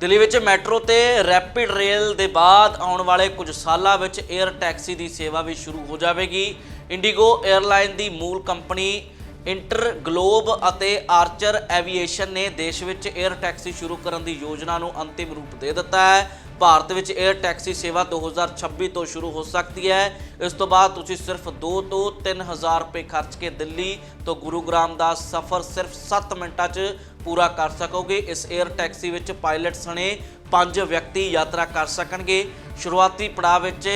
ਦਿੱਲੀ ਵਿੱਚ ਮੈਟਰੋ ਤੇ rapid rail ਦੇ ਬਾਅਦ ਆਉਣ ਵਾਲੇ ਕੁਝ ਸਾਲਾਂ ਵਿੱਚ 에ਅਰ ਟੈਕਸੀ ਦੀ ਸੇਵਾ ਵੀ ਸ਼ੁਰੂ ਹੋ ਜਾਵੇਗੀ। ਇੰਡੀਗੋ 에ਅਰਲਾਈਨ ਦੀ ਮੂਲ ਕੰਪਨੀ ਇੰਟਰ ਗਲੋਬ ਅਤੇ ਆਰਚਰ ਐਵੀਏਸ਼ਨ ਨੇ ਦੇਸ਼ ਵਿੱਚ 에ਅਰ ਟੈਕਸੀ ਸ਼ੁਰੂ ਕਰਨ ਦੀ ਯੋਜਨਾ ਨੂੰ ਅੰਤਿਮ ਰੂਪ ਦੇ ਦਿੱਤਾ ਹੈ। ਭਾਰਤ ਵਿੱਚ 에ਅਰ ਟੈਕਸੀ ਸੇਵਾ 2026 ਤੋਂ ਸ਼ੁਰੂ ਹੋ ਸਕਦੀ ਹੈ। ਇਸ ਤੋਂ ਬਾਅਦ ਤੁਸੀਂ ਸਿਰਫ 2 ਤੋਂ 3000 ਰੁਪਏ ਖਰਚ ਕੇ ਦਿੱਲੀ ਤੋਂ ਗੁਰੂਗ੍ਰਾਮ ਦਾ ਸਫ਼ਰ ਸਿਰਫ 7 ਮਿੰਟਾਂ 'ਚ ਪੂਰਾ ਕਰ ਸਕੋਗੇ। ਇਸ 에ਅਰ ਟੈਕਸੀ ਵਿੱਚ ਪਾਇਲਟ ਸਣੇ ਪੰਜ ਵਿਅਕਤੀ ਯਾਤਰਾ ਕਰ ਸਕਣਗੇ। ਸ਼ੁਰੂਆਤੀ ਪੜਾਅ ਵਿੱਚ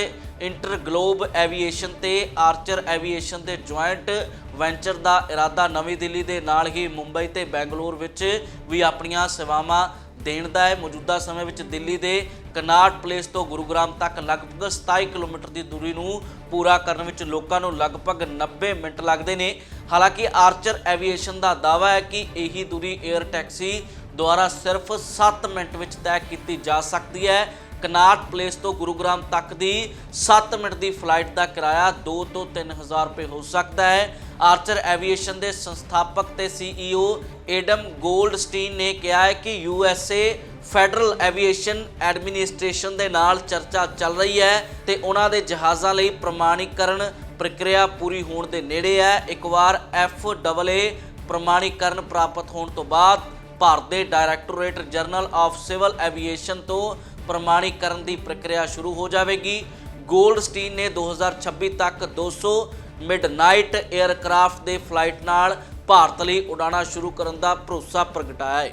ਇੰਟਰ ਗਲੋਬ ਐਵੀਏਸ਼ਨ ਤੇ ਆਰਚਰ ਐਵੀਏਸ਼ਨ ਦੇ ਜੁਆਇੰਟ ਵੈਂਚਰ ਦਾ ਇਰਾਦਾ ਨਵੀਂ ਦਿੱਲੀ ਦੇ ਨਾਲ ਹੀ ਮੁੰਬਈ ਤੇ ਬੈਂਗਲੌਰ ਵਿੱਚ ਵੀ ਆਪਣੀਆਂ ਸੇਵਾਵਾਂ ਦੇਣ ਦਾ ਹੈ। ਮੌਜੂਦਾ ਸਮੇਂ ਵਿੱਚ ਦਿੱਲੀ ਦੇ ਕਨਾਟ ਪਲੇਸ ਤੋਂ ਗੁਰੂਗ੍ਰਾਮ ਤੱਕ ਲਗਭਗ 27 ਕਿਲੋਮੀਟਰ ਦੀ ਦੂਰੀ ਨੂੰ ਪੂਰਾ ਕਰਨ ਵਿੱਚ ਲੋਕਾਂ ਨੂੰ ਲਗਭਗ 90 ਮਿੰਟ ਲੱਗਦੇ ਨੇ। ਹਾਲਾਂਕਿ ਆਰਚਰ ਐਵੀਏਸ਼ਨ ਦਾ ਦਾਅਵਾ ਹੈ ਕਿ ਇਹੀ ਦੂਰੀ 에ਅਰ ਟੈਕਸੀ ਦੁਆਰਾ ਸਿਰਫ 7 ਮਿੰਟ ਵਿੱਚ ਤੈਅ ਕੀਤੀ ਜਾ ਸਕਦੀ ਹੈ। ਕਨਾਟ ਪਲੇਸ ਤੋਂ ਗੁਰੂਗ੍ਰਾਮ ਤੱਕ ਦੀ 7 ਮਿੰਟ ਦੀ ਫਲਾਈਟ ਦਾ ਕਿਰਾਇਆ 2 ਤੋਂ 3000 ਰੁਪਏ ਹੋ ਸਕਦਾ ਹੈ। ਆਰਚਰ ਐਵੀਏਸ਼ਨ ਦੇ ਸੰਸਥਾਪਕ ਤੇ ਸੀਈਓ ਏਡਮ ਗੋਲਡਸਟੀਨ ਨੇ ਕਿਹਾ ਹੈ ਕਿ ਯੂਐਸਏ ਫੈਡਰਲ ਐਵੀਏਸ਼ਨ ਐਡਮਿਨਿਸਟ੍ਰੇਸ਼ਨ ਦੇ ਨਾਲ ਚਰਚਾ ਚੱਲ ਰਹੀ ਹੈ ਤੇ ਉਹਨਾਂ ਦੇ ਜਹਾਜ਼ਾਂ ਲਈ ਪ੍ਰਮਾਣੀਕਰਨ ਪ੍ਰਕਿਰਿਆ ਪੂਰੀ ਹੋਣ ਦੇ ਨੇੜੇ ਹੈ। ਇੱਕ ਵਾਰ ਐਫਏਏ ਪ੍ਰਮਾਣੀਕਰਨ ਪ੍ਰਾਪਤ ਹੋਣ ਤੋਂ ਬਾਅਦ ਭਾਰਤ ਦੇ directorate general of civil aviation ਤੋਂ ਪ੍ਰਮਾਣੀਕਰਨ ਦੀ ਪ੍ਰਕਿਰਿਆ ਸ਼ੁਰੂ ਹੋ ਜਾਵੇਗੀ। ਗੋਲਡਸਟੀਨ ਨੇ 2026 ਤੱਕ 200 ਮਿਡਨਾਈਟ 에ਅਰਕ੍ਰਾਫਟ ਦੇ ਫਲਾਈਟ ਨਾਲ ਭਾਰਤ ਲਈ ਉਡਾਣਾਂ ਸ਼ੁਰੂ ਕਰਨ ਦਾ ਭਰੋਸਾ ਪ੍ਰਗਟਾਇਆ ਹੈ।